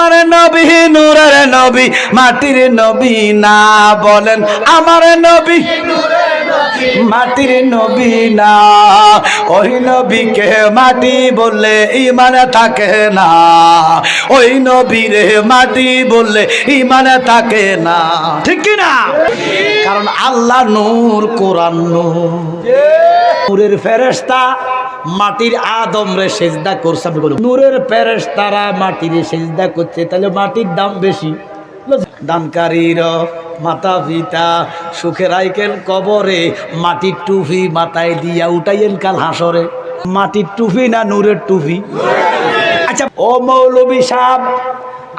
আমার নবী, নূরের নবী, মাটির নবী না বলেন। আমার নবী, মাটির নবী না। ওই নবীকে মাটি বললে ইমানে থাকে না। ওই নবীরে মাটি বললে ইমানে থাকে না। ঠিক না? কারণ আল্লাহ নূর, কোরআন নূর। নূরের ফেরেশতা মাটির আদমরে সেজদা করছে আপনি বলুন নূরের প্যারেস তারা মাটির সেজদা করছে, তাহলে মাটির দাম বেশি। দানকারীর মাতা পিতা সুখের আইকেল কবরে, মাটির টুপি মাথায় দিয়া উঠাইয়েন কাল হাসরে। মাটির টুপি না নূরের টুপি? আচ্ছা ও মৌলবী সাহেব,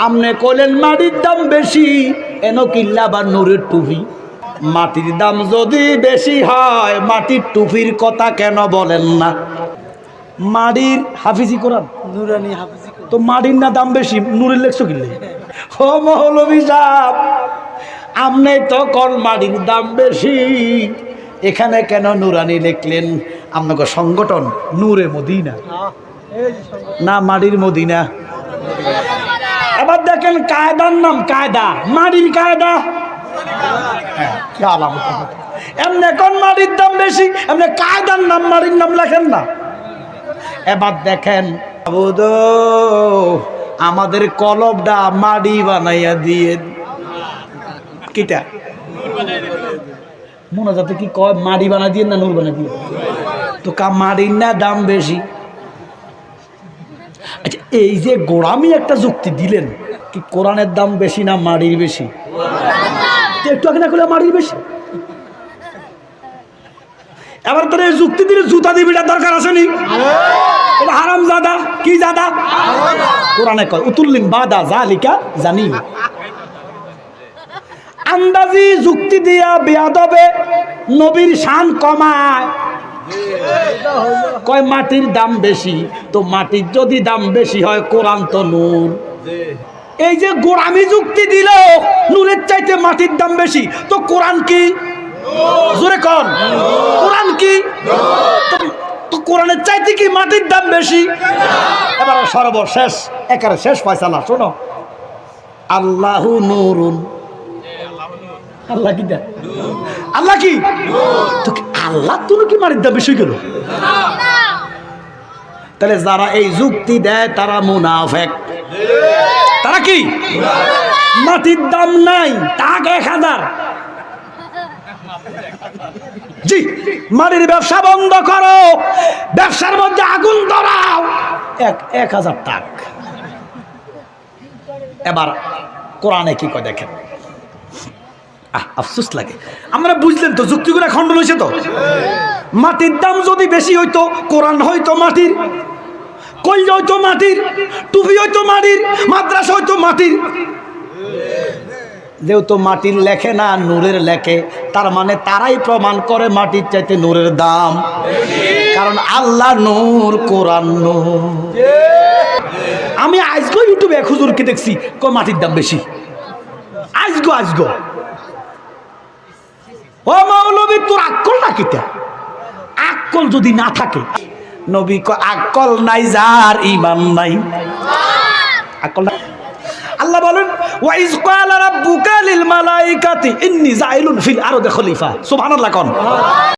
আমনে কলেন মাটির দাম বেশি, এন কিল্লা বা নূরের টুপি? মাটির দাম যদি বেশি হয় মাটির টুপির কথা কেন বলেন না? মাটির হাফিজি কোরআন। নুরানি হাফিজি তো মাটির না দাম বেশি? নূরের লেখছো কিনলে ও মৌলবী সাহেব আমনে তো কল মাটির দাম বেশি? এখানে কেন নুরানি লিখলেন? আপনাকে সংগঠন নূরে মদিনা। না মাটির মদিনা। এবার দেখেন কায়দার নাম কায়দা। মাটির কায়দা। এমনি কোন মাটির দাম বেশি? এমনি কায়দার নাম মাটির নাম লেখেন না। এবার দেখেন আমাদের কলবটা মাড়ি বানাইয়া দিয়ে কিটা? মনে যাতে কি কয় মাটি বানা দিয়ে না নূর বানা দিয়ে? তো কা মাটির না দাম বেশি? আচ্ছা এই যে গোড়ামি একটা যুক্তি দিলেন, কি কোরআনের দাম বেশি না মাড়ির বেশি? একটু আগে না করলে বেশি? এবার তোর এই যুক্তি দিলে জুতা দিবিটার দরকার আসেনি এটা হারাম জাদা। কি জাদা? কোরআনে কয়, উতুল্লিম বাদা জালিকা জানি। আন্দাজি যুক্তি দিয়া বেয়াদবে, নবীর শান কমায়। কয়, মাটির দাম বেশি। তো মাটির যদি দাম বেশি হয়, কোরআন তো নূর। এই যে গোড়ামি যুক্তি দিল নূরের চাইতে মাটির দাম বেশি তো কোরআন কি? জোরে কন। কোরআন কি? তো- কোরআনের চাইতে কি মাটির দাম বেশি? এবার সর্বশেষ একেবারে শেষ ফয়সালা শোনো। আল্লাহু নুরুন। আল্লাহ কি আল্লাহ কি? তো আল্লাহ তুমি কি মাটির দাম বেশি গেল তাহলে যারা এই যুক্তি দেয় তারা মুনাফেক। তারা কি? মাটির দাম নাই টাক এক হাজার। জি, মাটির ব্যবসা বন্ধ করো, ব্যবসার মধ্যে আগুন ধরাও। এক এক হাজার টাক এবার কোরআনে কি কয় দেখেন? আহ, আফসোস লাগে। আমরা বুঝলেন তো যুক্তিগুলো খণ্ডন হয়েছে তো? মাটির দাম যদি বেশি হইতো, কোরআন হইতো মাটির। কইল হইতো মাটির টুপি হইতো মাটির মাদ্রাসা হইতো মাটির। যেহেতু মাটির লেখে না, নূরের লেখে। তার মানে তারাই প্রমাণ করে মাটির চাইতে নূরের দাম। কারণ আল্লাহ নূর, কোরআন নূর। আমি আজগো ইউটিউবে এক হুজুরকে দেখছি, ক মাটির দাম বেশি। আজগো আজগো। ও মৌলবী, তোর আক্কল না কিতা? আক্কল যদি না থাকে নবী ক আক্কল নাই, যার ইমান নাই। আকল আল্লাহ বলেন, ওয়াইজ কালা রাব্বুকা লিল মালাইকাতি, ইন্নী যাইলুন ফিল আরদি খলিফা। সুবহানাল্লাহ কোন।